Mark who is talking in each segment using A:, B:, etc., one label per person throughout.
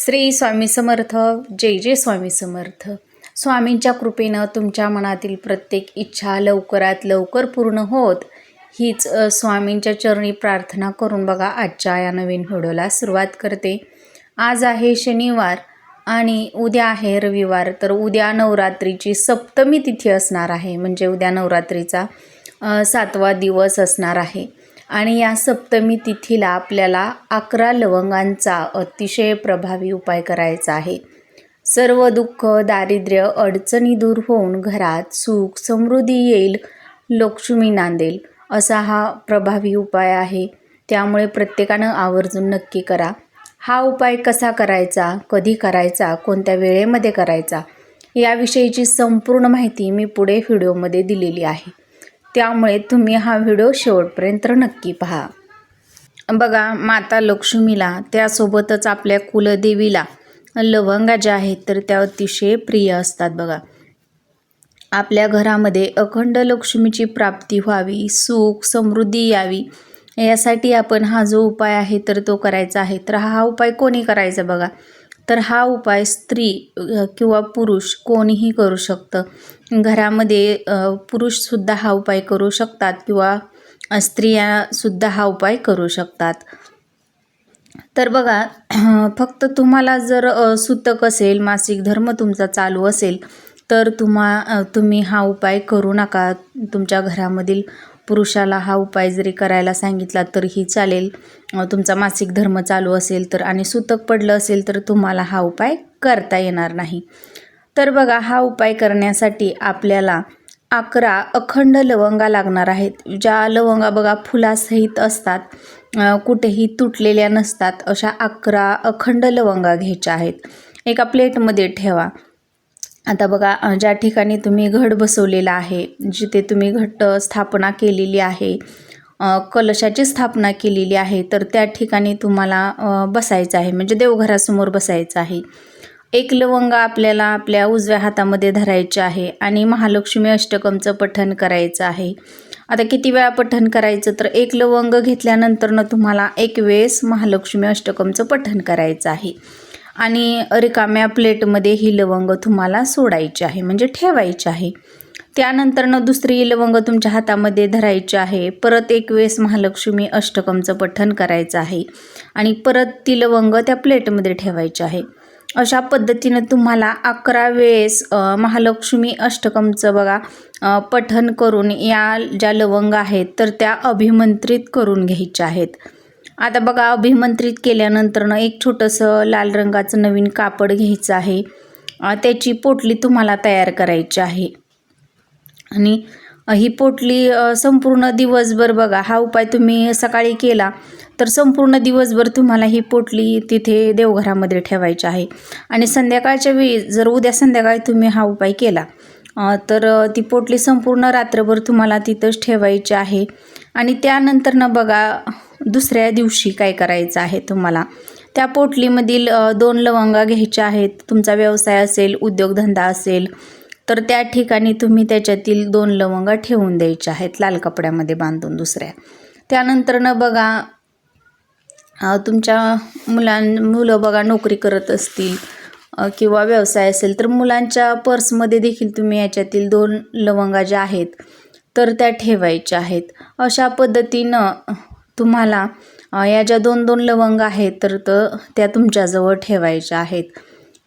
A: श्री स्वामी समर्थ जय जय स्वामी समर्थ. स्वामींच्या कृपेनं तुमच्या मनातील प्रत्येक इच्छा लवकरात लवकर पूर्ण होत. हीच स्वामींच्या चरणी प्रार्थना करून बघा आजच्या या नवीन व्हिडिओला सुरुवात करते. आज आहे शनिवार आणि उद्या आहे रविवार तर उद्या नवरात्रीची सप्तमी तिथी असणार आहे. म्हणजे उद्या नवरात्रीचा सातवा दिवस असणार आहे. आणि या सप्तमी तिथीला आपल्याला अकरा लवंगांचा अतिशय प्रभावी उपाय करायचा आहे. सर्व दुःख दारिद्र्य अडचणी दूर होऊन घरात सुख समृद्धी येईल लक्ष्मी नांदेल असा हा प्रभावी उपाय आहे. त्यामुळे प्रत्येकानं आवर्जून नक्की करा. हा उपाय कसा करायचा कधी करायचा कोणत्या वेळेमध्ये करायचा याविषयीची संपूर्ण माहिती मी पुढे व्हिडिओमध्ये दिलेली आहे. त्यामुळे तुम्ही हा व्हिडिओ शेवटपर्यंत नक्की पहा. बघा माता लक्ष्मीला त्यासोबतच आपल्या कुलदेवीला लवंगा ज्या आहेत तर त्या अतिशय प्रिय असतात बघा. आपल्या घरामध्ये अखंड लक्ष्मीची प्राप्ती व्हावी सुख समृद्धी यावी यासाठी आपण हा जो उपाय आहे तर तो करायचा आहे. तर हा उपाय कोणी करायचा बघा? तर हा उपाय स्त्री किंवा पुरुष कोणीही करू शकतं. घरामध्ये पुरुषसुद्धा हा उपाय करू शकतात किंवा स्त्रियासुद्धा हा उपाय करू शकतात. तर बघा फक्त तुम्हाला जर सुतक असेल मासिक धर्म तुमचा चालू असेल तर तुम्हा तुम्ही हा उपाय करू नका तुमच्या घरामधील पुरुषाला हा उपाय जरी करायला सांगितला तरीही चालेल. तुमचा मासिक धर्म चालू असेल तर आणि सुतक पडलं असेल तर तुम्हाला हा उपाय करता येणार नाही. तर बघा हा उपाय करण्यासाठी आपल्याला अकरा अखंड लवंगा लागणार आहेत. ज्या लवंगा बघा फुलासहित असतात कुठेही तुटलेल्या नसतात अशा अकरा अखंड लवंगा घ्यायच्या आहेत. एका प्लेटमध्ये ठेवा. आता बघा ज्या ठिकाणी तुम्ही घट बसवलेला आहे जिथे तुम्ही घट स्थापना केलेली आहे कलशाची स्थापना केलेली आहे तर त्या ठिकाणी तुम्हाला बसायचं आहे. म्हणजे देवघरासमोर बसायचं आहे. एक लवंग आपल्याला आपल्या उजव्या हातामध्ये धरायचे आहे आणि महालक्ष्मी अष्टकमचं पठण करायचं आहे. आता किती वेळा पठण करायचं? तर एक लवंग घेतल्यानंतरनं तुम्हाला एक वेळेस महालक्ष्मी अष्टकमचं पठण करायचं आहे. आणि रिकाम्या प्लेटमध्ये ही लवंग तुम्हाला सोडायची आहे म्हणजे ठेवायची आहे. त्यानंतरनं दुसरी लवंग तुमच्या हातामध्ये धरायची आहे. परत एक वेळेस महालक्ष्मी अष्टकमचं पठण करायचं आहे आणि परत ती लवंग त्या प्लेटमध्ये ठेवायची आहे. अशा पद्धतीनं तुम्हाला अकरा वेळेस महालक्ष्मी अष्टकमचं बघा पठण करून या ज्या लवंग आहेत तर त्या अभिमंत्रित करून घ्यायच्या आहेत. आता बघा अभिमंत्रित केल्यानंतरनं एक छोटंसं लाल रंगाचं नवीन कापड घ्यायचं आहे. त्याची पोटली तुम्हाला तयार करायची आहे. आणि ही पोटली संपूर्ण दिवसभर बघा हा उपाय तुम्ही सकाळी केला तर संपूर्ण दिवसभर तुम्हाला ही पोटली तिथे देवघरामध्ये ठेवायची आहे. आणि संध्याकाळच्या वेळी जर उद्या संध्याकाळी तुम्ही हा उपाय केला तर ती पोटली संपूर्ण रात्रभर तुम्हाला तिथंच ठेवायची आहे. आणि त्यानंतरनं बघा दुसऱ्या दिवशी काय करायचं आहे तुम्हाला? त्या पोटलीमधील दोन लवंगा घ्यायच्या आहेत तुमचा व्यवसाय असेल उद्योगधंदा असेल तर त्या ठिकाणी तुम्ही त्याच्यातील दोन लवंगा ठेवून द्यायच्या आहेत लाल कपड्यामध्ये बांधून दुसऱ्या. त्यानंतरनं बघा तुमच्या मुलां मुलं बघा नोकरी करत असतील किंवा व्यवसाय असेल तर मुलांच्या पर्समध्ये देखील तुम्ही याच्यातील दोन लवंगा ज्या आहेत तर त्या ठेवायच्या आहेत. अशा पद्धतीनं तुम्हाला या ज्या दोन दोन लवंग आहेत तर त्या तुमच्याजवळ ठेवायच्या आहेत.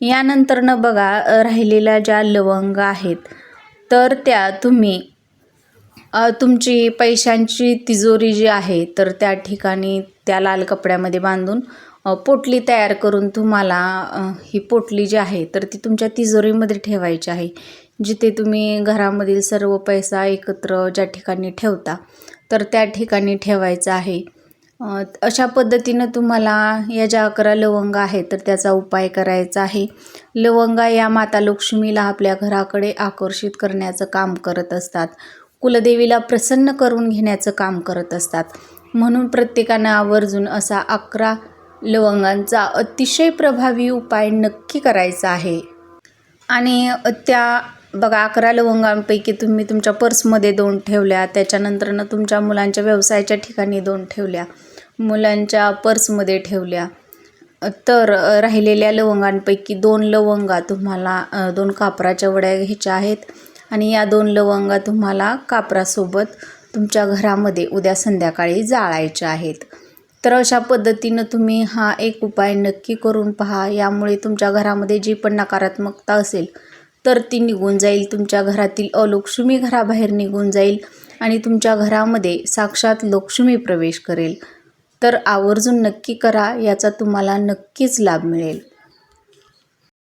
A: यानंतरनं बघा राहिलेल्या ज्या लवंग आहेत तर त्या तुम्ही तुमची पैशांची तिजोरी जी आहे तर त्या ठिकाणी त्या लाल कपड्यामध्ये बांधून पोटली तयार करून तुम्हाला ही पोटली जी आहे तर ती तुमच्या तिजोरीमध्ये ठेवायची आहे जिथे तुम्ही घरामधील सर्व पैसा एकत्र ज्या ठिकाणी ठेवता तर त्या ठिकाणी ठेवायचं आहे. अशा पद्धतीनं तुम्हाला या ज्या अकरा लवंगा आहेत तर त्याचा उपाय करायचा आहे. लवंगा या माता लक्ष्मीला आपल्या घराकडे आकर्षित करण्याचं काम करत असतात. कुलदेवीला प्रसन्न करून घेण्याचं काम करत असतात. म्हणून प्रत्येकानं आवर्जून असा अकरा लवंगांचा अतिशय प्रभावी उपाय नक्की करायचा आहे. आणि त्या बघा अकरा लवंगांपैकी तुम्ही तुमच्या पर्समध्ये दोन ठेवल्या त्याच्यानंतरनं तुमच्या मुलांच्या व्यवसायाच्या ठिकाणी दोन ठेवल्या मुलांच्या पर्समध्ये ठेवल्या. तर राहिलेल्या लवंगांपैकी दोन लवंगा तुम्हाला दोन कापराच्या वड्या घ्यायच्या आहेत आणि या दोन लवंगा तुम्हाला कापरासोबत तुमच्या घरामध्ये उद्या संध्याकाळी जाळायच्या आहेत. तर अशा पद्धतीनं तुम्ही हा एक उपाय नक्की करून पहा. यामुळे तुमच्या घरामध्ये जी पण नकारात्मकता असेल तर ती निघून जाईल. तुमच्या घरातील अलक्ष्मी घराबाहेर निघून जाईल आणि तुमच्या घरामध्ये साक्षात लक्ष्मी प्रवेश करेल. तर आवर्जून नक्की करा याचा तुम्हाला नक्कीच लाभ मिळेल.